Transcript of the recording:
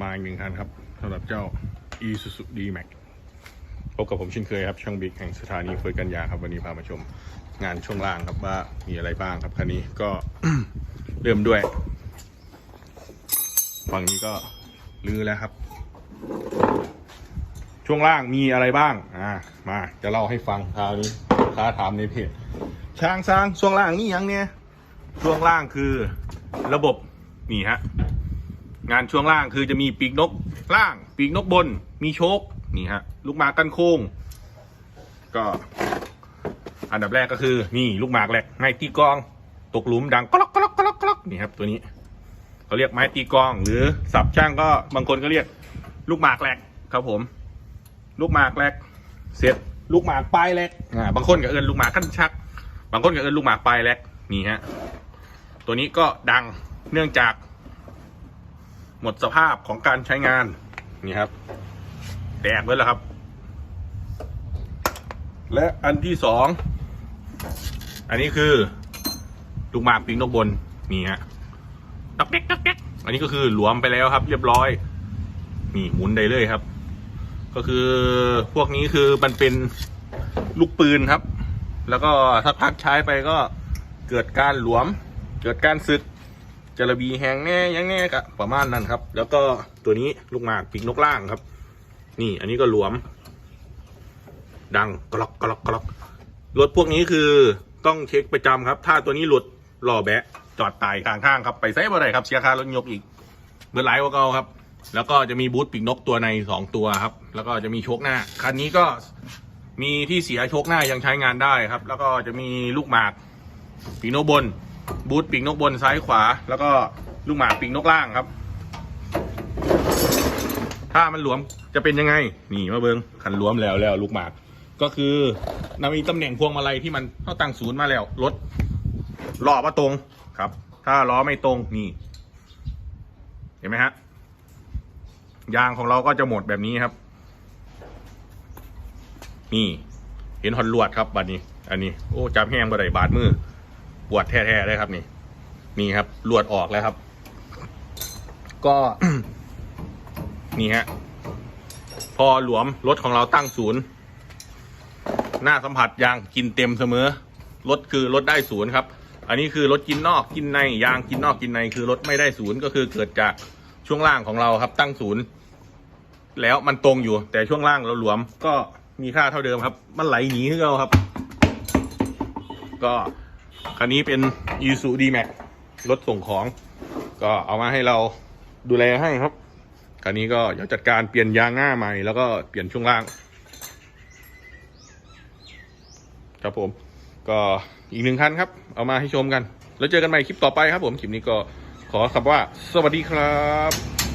มาอีกหนึ่งคันครับสำหรับเจ้า Isuzu D-Max พบกับผมเช่นเคยครับ ช่างบิ๊กแห่งสถานีเฟิร์สกันยาครับ วันนี้พามาชมงานช่วงล่างครับว่ามีอะไรบ้างครับคันนี้ก็เริ่มด้วย ฝั่งนี้ก็ลือแล้วครับ ช่วงล่างมีอะไรบ้างอ่ามาจะเล่าให้ฟังคราวนี้ค้าถามในเพจช้างซางช่วงล่างนี่ยังเนี่ยช่วงล่างคือระบบนี่ฮะ งานช่วงล่างคือจะมีปีกนกล่าง ปีกนกบน มีโชคนี่ฮะลูกหมากกันโค้ง ก็ อันดับแรกก็คือ นี่ลูกหมากแหลกไม้ตีกลอง ตกหลุมดังกรอกกรอกกรอกกรอกนี่ครับ ตัวนี้เขาเรียกไม้ตีกลอง หรือสับช่างก็บางคนก็เรียก ลูกหมากแหลกครับผม ลูกหมากแหลกเสร็จลูกหมากปลายแหลกอ่าบางคนก็เอินลูกหมากขั้นชัก บางคนก็เอินลูกหมากปลายแหลกนี่ฮะตัวนี้ก็ดังเนื่องจาก หมดสภาพของการใช้งานนี่ครับ แตกเลยแล้วครับ และอันที่สอง อันนี้คือ ลูกหมากปิงนกบนนี่ฮะตักเด็กตักเด็กอันนี้ก็คือหลวมไปแล้วครับ เรียบร้อย นี่หมุนได้เลยครับ ก็คือพวกนี้คือมันเป็นลูกปืนครับ แล้วก็ถ้าพักใช้ไปก็เกิดการหลวม เกิดการสึก จระบีแหงแน่ยังแน่กะประมาณนั้นครับ แล้วก็ตัวนี้ลูกหมากปีกนกล่างครับ นี่อันนี้ก็หลวม ดังกรอกกรอกกรอกรถพวกนี้คือต้องเช็คประจำครับ ถ้าตัวนี้หลุดหล่อแบะ จอดตายข้างข้างครับ ไปใส่บ่ได้ครับเสียค่ารถยกอีกเบอร์ไลท์ว่าเก่าครับ แล้วก็จะมีบูธปีกนกตัวในสองตัวครับ แล้วก็จะมีโชคหน้าคันนี้ก็มีที่เสียโชคหน้ายังใช้งานได้ครับ แล้วก็จะมีลูกหมากปีกนบน บูทปีกนกบนซ้ายขวา แล้วก็ลูกหมากปีกนกล่างครับ ถ้ามันหลวมจะเป็นยังไง นี่มาเบิงขันหลวมแล้วแล้วลูกหมาก ก็คือนำมีตำแหน่งพวงมาลัยที่มันเข้าตั้งศูนย์มาแล้วรถล้อมาตรงครับ ถ้าล้อไม่ตรงนี่เห็นไหมฮะยางของเราก็จะหมดแบบนี้ครับ นี่ เห็นหอนลวดครับบัดนี้ อันนี้ โอ้จับแห้งบ่ได้บาดมือ ปวดแท้ๆเลยครับนี่ นี่ครับลวดออกแล้วครับ ก็ นี่ฮะ พอหลวมรถของเราตั้งศูนย์ หน้าสัมผัสยางกินเต็มเสมอรถคือรถได้ศูนย์ครับ อันนี้คือรถกินนอกกินในยางกินนอกกินในคือรถไม่ได้ศูนย์ก็คือเกิดจากช่วงล่างของเราครับ ตั้งศูนย์แล้วมันตรงอยู่ แต่ช่วงล่างเราหลวมก็มีค่าเท่าเดิมครับ มันไหลหนีที่เราครับ ก็ คันนี้เป็น i s u d m a x รถส่งของ ก็เอามาให้เราดูแลให้ครับ คันนี้ก็เดี๋ยวจัดการเปลี่ยนยางหน้าใหม่ แล้วก็เปลี่ยนช่วงล่าง ครับผม ก็อีกหนึ่งคันครับ เอามาให้ชมกัน แล้วเจอกันใหม่คลิปต่อไปครับผม คลิปนี้ก็ขอคำว่า สวัสดีครับ